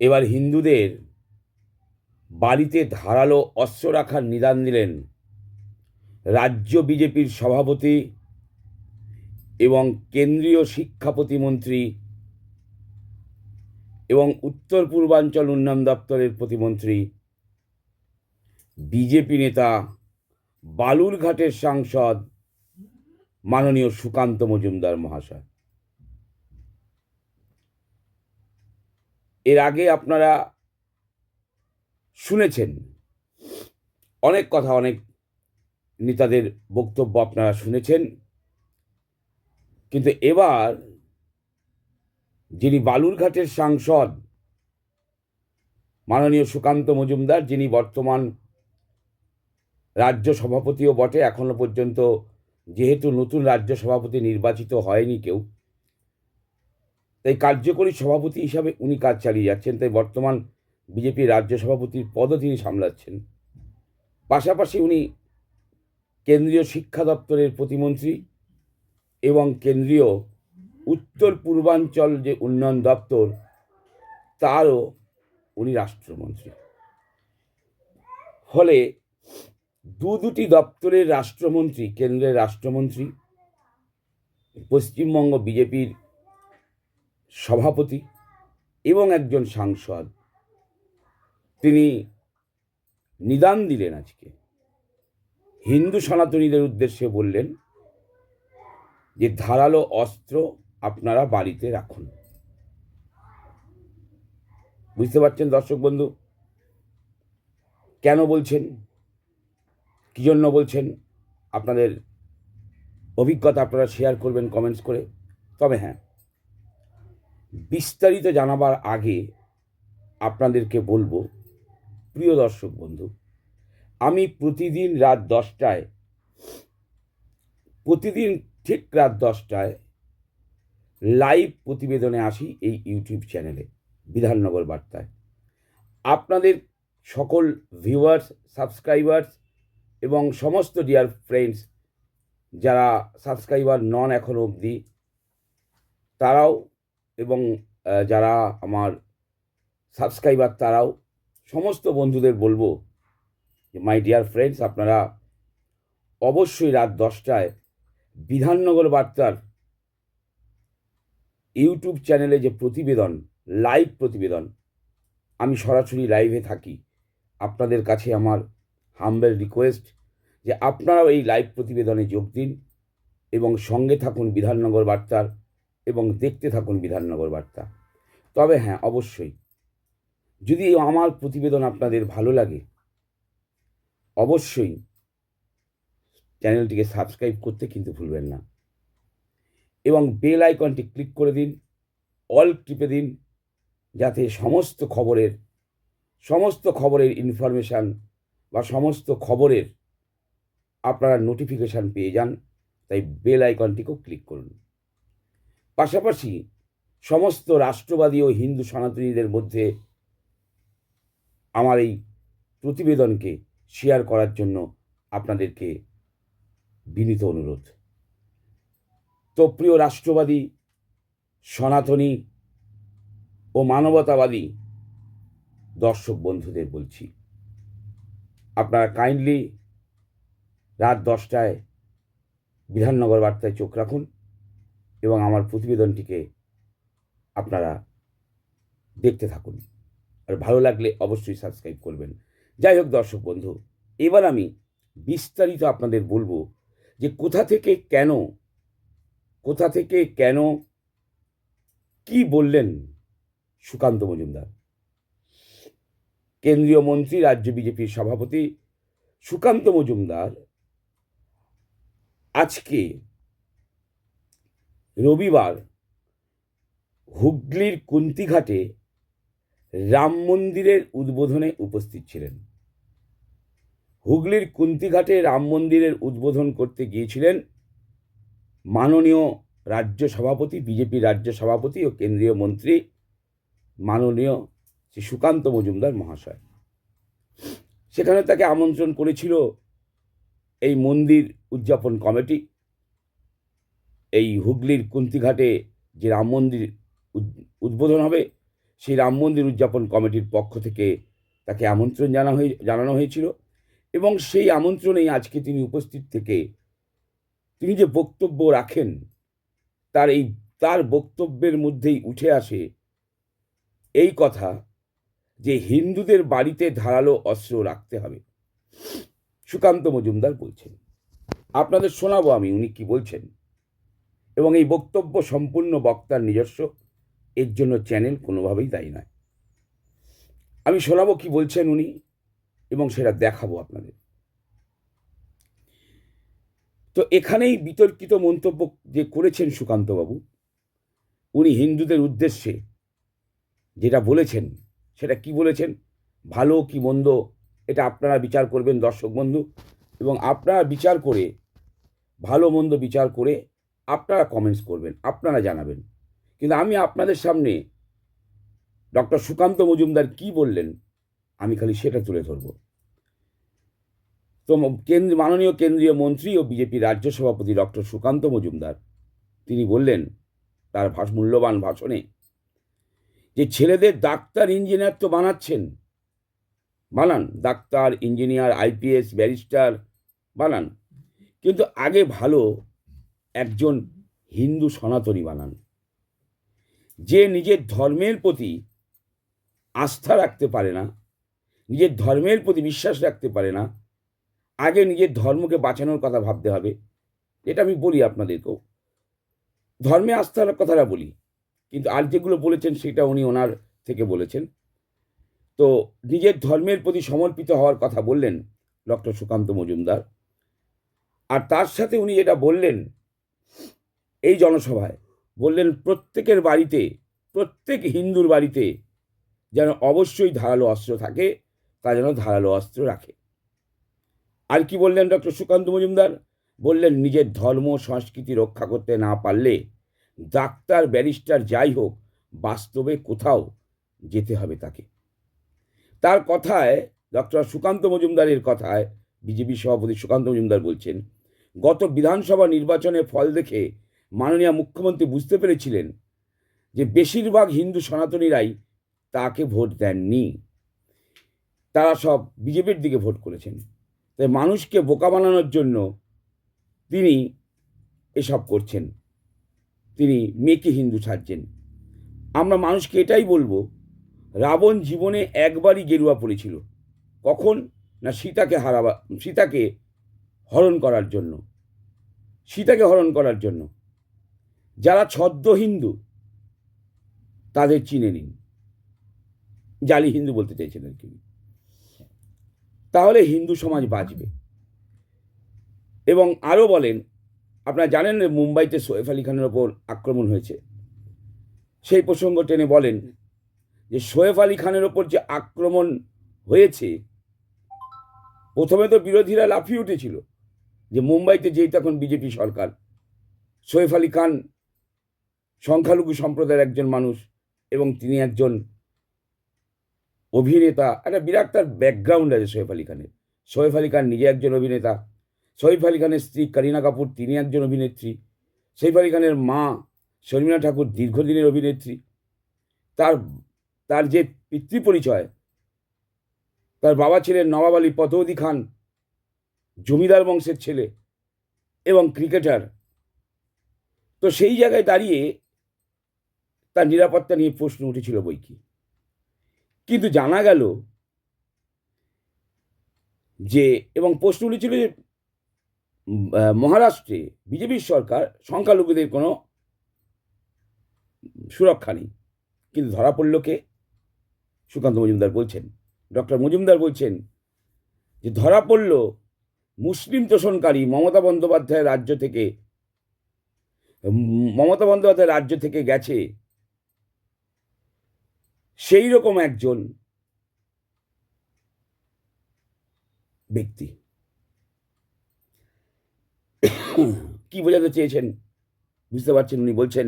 এবার হিন্দুদের বাড়িতে ধারালো অস্ত্র রাখার নিদান দিলেন রাজ্য বিজেপির সভাপতি এবং কেন্দ্রীয় শিক্ষা প্রতিমন্ত্রী এবং উত্তর পূর্বাঞ্চল উন্নয়ন দপ্তরের প্রতিমন্ত্রী বিজেপি নেতা বালুরঘাটের সাংসদ মাননীয় সুকান্ত মজুমদার মহাশয়। এর আগে আপনারা শুনেছেন। অনেক কথা, অনেক নেতাদের বক্তব্য আপনারা শুনেছেন। কিন্তু এবার যিনি বালুরঘাটের সাংসদ, মাননীয় সুকান্ত মজুমদার, যিনি বর্তমান রাজ্য সভাপতিও বটে, এখনও পর্যন্ত যেহেতু নতুন রাজ্য সভাপতি নির্বাচিত হয়নি কেউ তাই কার্যকরী সভাপতি হিসাবে উনি কাজ চালিয়ে যাচ্ছেন, তাই বর্তমান বিজেপির রাজ্য সভাপতির পদও তিনি সামলাচ্ছেন। পাশাপাশি উনি কেন্দ্রীয় শিক্ষা দপ্তরের প্রতিমন্ত্রী এবং কেন্দ্রীয় উত্তর পূর্বাঞ্চল যে উন্নয়ন দপ্তর, তারও উনি রাষ্ট্রমন্ত্রী। ফলে দু দুটি দপ্তরের রাষ্ট্রমন্ত্রী, কেন্দ্রের রাষ্ট্রমন্ত্রী, পশ্চিমবঙ্গ বিজেপির সভাপতি এবং একজন সাংসদ। তিনি নিদান দিলেন আজকে। হিন্দু সনাতনীদের উদ্দেশ্যে বললেন যে, ধারালো অস্ত্র আপনারা বাড়িতে রাখুন। বুঝতে পারছেন দর্শক বন্ধু? কেন বলছেন? কী জন্য বলছেন? আপনাদের অভিজ্ঞতা আপনারা শেয়ার করবেন কমেন্টস করে। তবে হ্যাঁ বিস্তারিত জানাবার আগে আপনাদেরকে বলব, প্রিয় দর্শক বন্ধু, আমি প্রতিদিন রাত দশটায়, প্রতিদিন ঠিক রাত দশটায় লাইভ প্রতিবেদনে আসি এই ইউটিউব চ্যানেলে বিধাননগর বার্তায়। আপনাদের সকল ভিউয়ার্স সাবস্ক্রাইবার্স এবং সমস্ত ডিয়ার ফ্রেন্ডস যারা সাবস্ক্রাইবার নন এখনও অবধি, তারাও এবং যারা আমার সাবস্ক্রাইবার তারাও সমস্ত বন্ধুদের বলব যে মাই ডিয়ার ফ্রেন্ডস আপনারা অবশ্যই রাত দশটায় বিধাননগর বার্তার ইউটিউব চ্যানেলে যে প্রতিবেদন লাইভ প্রতিবেদন, আমি সরাসরি লাইভে থাকি। আপনাদের কাছে আমার হাম্বেল রিকোয়েস্ট যে, আপনারাও এই লাইভ প্রতিবেদনে যোগ দিন এবং সঙ্গে থাকুন বিধাননগর বার্তার এবং দেখতে থাকুন বিধাননগর বার্তা। তবে হ্যাঁ অবশ্যই। যদি আমার প্রতিবেদন আপনাদের ভালো লাগে, অবশ্যই চ্যানেলটিকে সাবস্ক্রাইব করতে কিন্তু ভুলবেন না। এবং বেল আইকনটি ক্লিক করে দিন, অল টিপে দিন, যাতে সমস্ত খবরের সমস্ত খবরের ইনফরমেশান বা সমস্ত খবরের আপনারা নোটিফিকেশান পেয়ে যান। তাই বেল আইকনটিকেও ক্লিক করুন। পাশাপাশি সমস্ত রাষ্ট্রবাদী ও হিন্দু সনাতনীদের মধ্যে আমার এই প্রতিবেদনকে শেয়ার করার জন্য আপনাদেরকে বিনীত অনুরোধ। তো প্রিয় রাষ্ট্রবাদী, সনাতনী ও মানবতাবাদী দর্শক বন্ধুদের বলছি, আপনারা কাইন্ডলি রাত দশটায় বিধাননগর বার্তায় চোখ রাখুন। এবং আমার প্রতিবেদনটিকে আপনারা দেখতে থাকুন। আর ভালো লাগলে অবশ্যই সাবস্ক্রাইব করবেন। যাই হোক দর্শক বন্ধু, এবার আমি বিস্তারিত আপনাদের বলব যে কোথা থেকে কেন, কোথা থেকে কেন, কি বললেন সুকান্ত মজুমদার? কেন্দ্রীয় মন্ত্রী, রাজ্য বিজেপির সভাপতি সুকান্ত মজুমদার আজকে রবিবার হুগলির কুন্তিঘাটে রাম মন্দিরের উদ্বোধনে উপস্থিত ছিলেন। হুগলির কুন্তিঘাটে রাম মন্দিরের উদ্বোধন করতে গিয়েছিলেন মাননীয় রাজ্য সভাপতি, বিজেপি রাজ্য সভাপতি ও কেন্দ্রীয় মন্ত্রী মাননীয় শ্রী সুকান্ত মজুমদার মহাশয়। সেখানে তাকে আমন্ত্রণ করেছিল এই মন্দির উদযাপন কমিটি। এই হুগলির কুন্তিঘাটে যে রাম মন্দির উদ- উদ্বোধন হবে, সেই রাম মন্দির উদযাপন কমিটির পক্ষ থেকে তাকে আমন্ত্রণ জানা হয়ে, জানানো হয়েছিল এবং সেই আমন্ত্রণেই আজকে তিনি উপস্থিত থেকে তিনি যে বক্তব্য রাখেন, তার এই, তার বক্তব্যের মধ্যেই উঠে আসে এই কথা যে হিন্দুদের বাড়িতে ধারালো অস্ত্র রাখতে হবে। সুকান্ত মজুমদার বলছেন। আপনাদের শোনাবো আমি উনি কি বলছেন। এবং এই বক্তব্য সম্পূর্ণ বক্তার নিজস্ব, এর জন্য চ্যানেল কোনোভাবেই দায়ী নয়। আমি শোনাবো কি বলছেন উনি এবং সেটা দেখাবো আপনাদের। তো এখানেই বিতর্কিত মন্তব্য যে করেছেন সুকান্তবাবু, উনি হিন্দুদের উদ্দেশ্যে যেটা বলেছেন, সেটা কি বলেছেন? ভালো কি মন্দ? এটা আপনারা বিচার করবেন দর্শক বন্ধু। এবং আপনারা বিচার করে, ভালো মন্দ বিচার করে আপনারা কমেন্টস করবেন, আপনারা জানাবেন। কিন্তু আমি আপনাদের সামনে ডক্টর সুকান্ত মজুমদার কি বললেন, আমি খালি সেটা তুলে ধরব। তো কেন্দ্র, মাননীয় কেন্দ্রীয় মন্ত্রী ও বিজেপি রাজ্য সভাপতি ডক্টর সুকান্ত মজুমদার, তিনি বললেন তার ভাষ মূল্যবান ভাষণে যে ছেলেদের ডাক্তার ইঞ্জিনিয়ার তো বানাচ্ছেন। বানান, ডাক্তার ইঞ্জিনিয়ার আইপিএস ব্যারিস্টার বানান। কিন্তু আগে ভালো একজন হিন্দু সনাতনী বানান। যে নিজের ধর্মের প্রতি আস্থা রাখতে পারে না, নিজের ধর্মের প্রতি বিশ্বাস রাখতে পারে না, আগে নিজের ধর্মকে বাঁচানোর কথা ভাবতে হবে। এটা আমি বলি আপনাদেরকেও। ধর্মে আস্থার কথাটা বলি, কিন্তু আর যেগুলো বলেছেন সেটা উনি ওনার থেকে বলেছেন। তো নিজের ধর্মের প্রতি সমর্পিত হওয়ার কথা বললেন ডক্টর সুকান্ত মজুমদার। আর তার সাথে উনি যেটা বললেন এই জনসভায় বললেন, প্রত্যেকের বাড়িতে, প্রত্যেক হিন্দুর বাড়িতে যেন অবশ্যই ধারালো অস্ত্র থাকে, তা যেন ধারালো অস্ত্র রাখে। আর কি বললেন ডক্টর সুকান্ত মজুমদার? বললেন, নিজের ধর্ম, সংস্কৃতি রক্ষা করতে না পারলে ডাক্তার, ব্যারিস্টার যাই হোক, বাস্তবে কোথাও যেতে হবে তাকে। তার কথায়, ডক্টর সুকান্ত মজুমদারের কথায় বিজেপি সভাপতি সুকান্ত মজুমদার বলছেন, গত বিধানসভা নির্বাচনে ফল দেখে মাননীয় মুখ্যমন্ত্রী বুঝতে পেরেছিলেন যে বেশিরভাগ হিন্দু সনাতনীরাই তাকে ভোট দেননি। তারা সব বিজেপির দিকে ভোট করেছেন। তাই মানুষকে বোকা বানানোর জন্য তিনি এসব করছেন। তিনি মেয়েকে হিন্দু সাজছেন। আমরা মানুষকে এটাই বলব, রাবণ জীবনে একবারই গেরুয়া পড়েছিল। কখন? না সীতাকে হারাবা, সীতাকে হরণ করার জন্য। সীতাকে হরণ করার জন্য। যারা ছদ্ম হিন্দু, তাদের চিনে নিন। জালি হিন্দু বলতে চাইছেন আর কি তাহলে হিন্দু সমাজ বাঁচবে। এবং আরও বলেন, আপনারা জানেন মুম্বাইতে সোয়েফ আলী খানের ওপর আক্রমণ হয়েছে। সেই প্রসঙ্গ টেনে বলেন যে সোয়েফ আলী খানের ওপর যে আক্রমণ হয়েছে, প্রথমে তো বিরোধীরা লাফিয়ে উঠেছিল যে মুম্বাইতে যেহেতু এখন বিজেপি সরকার, সোয়েফ আলী খান সংখ্যালঘু সম্প্রদায়ের একজন মানুষ এবং তিনি একজন অভিনেতা, একটা বিরাট তার ব্যাকগ্রাউন্ড আছে সোয়েফ আলী খানের। সোয়েফ আলী খান নিজে একজন অভিনেতা সৈফ আলী খানের স্ত্রী করিনা কাপুর তিনি একজন অভিনেত্রী সৈফ আলী খানের মা শর্মিলা ঠাকুর দীর্ঘদিনের অভিনেত্রী। তার তার যে পিতৃ পরিচয় তার বাবা ছিলেন নবাব আলী পতৌদি খান, জমিদার বংশের ছেলে এবং ক্রিকেটার তো সেই জায়গায় দাঁড়িয়ে তার নিরাপত্তা নিয়ে প্রশ্ন উঠেছিল বই কি কিন্তু জানা গেল যে, এবং প্রশ্ন উঠেছিল যে মহারাষ্ট্রে বিজেপির সরকার সংখ্যালঘুদের কোনো সুরক্ষা নেই। কিন্তু ধরা পড়ল কে? সুকান্ত মজুমদার বলছেন। ডক্টর মজুমদার বলছেন যে, ধরা পড়ল মুসলিম তোষণকারী মমতা বন্দ্যোপাধ্যায়ের রাজ্য থেকে, মমতা বন্দ্যোপাধ্যায় রাজ্য থেকে গেছে সেই রকম একজন ব্যক্তি। কি বোঝাতে চেয়েছেন? বুঝতে পারছেন উনি বলছেন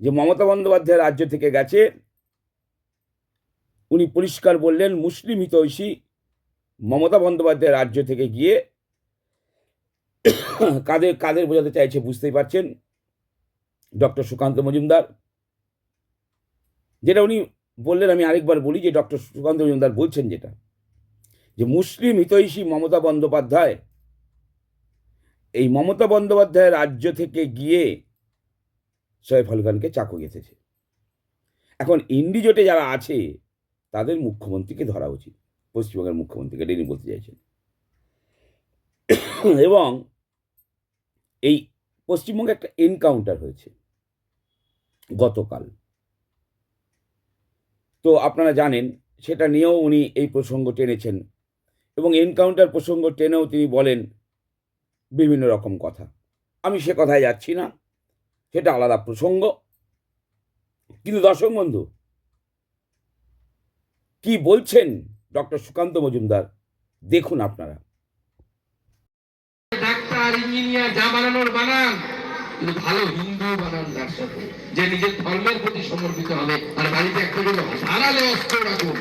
যে মমতা বন্দ্যোপাধ্যায় রাজ্য থেকে গেছে। উনি পরিষ্কার বললেন, মুসলিম হিতৈষী মমতা বন্দ্যোপাধ্যায় রাজ্য থেকে গিয়ে কাদের কাদের বোঝাতে চাইছে। বুঝতেই পারছেন ডক্টর সুকান্ত মজুমদার। যেটা উনি বললেন, আমি আরেকবার বলি যে ডক্টর সুকান্ত মজুমদার বলছেন যেটা, যে মুসলিম হিতৈষী মমতা বন্দ্যোপাধ্যায়, এই মমতা বন্দ্যোপাধ্যায়ের রাজ্য থেকে গিয়ে সৈয়দ আলী খানকে চাকু গেঁথেছে। এখন ইন্ডিজোটে যারা আছে, তাদের মুখ্যমন্ত্রীকে ধরা উচিত, পশ্চিমবঙ্গের মুখ্যমন্ত্রীকে ডেনি বলতে চাইছেন। এবং এই পশ্চিমবঙ্গে একটা এনকাউন্টার হয়েছে, গতকাল। তো আপনারা জানেন, সেটা নিয়েও উনি এই প্রসঙ্গ টেনেছেন এবং এনকাউন্টার প্রসঙ্গ টেনেও তিনি বলেন বিভিন্ন রকম কথা। আমি সে কথায় যাচ্ছি না, সেটা আলাদা প্রসঙ্গ। কিন্তু দর্শক বন্ধু, কি বলছেন ডক্টর সুকান্ত মজুমদার? দেখুন আপনারা। ডাক্তার, ইঞ্জিনিয়ার, যা বানানোর বানান। কিন্তু ভালো হিন্দু বানান তার যে নিজের ধর্মের প্রতি সমর্পিত হবে, আর বাড়িতে একটা করে হারালে অস্ত্র রাখুন।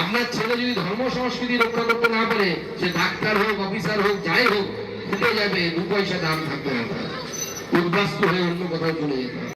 আপনার ছেলে যদি ধর্ম সংস্কৃতি রক্ষা করতে না পারে, সে ডাক্তার হোক, অফিসার হোক, যাই হোক, ফুটে যাবে, দু পয়সা দাম থাকবে না উদ্বাস্ত হয়ে অন্য কোথাও চলে যেতে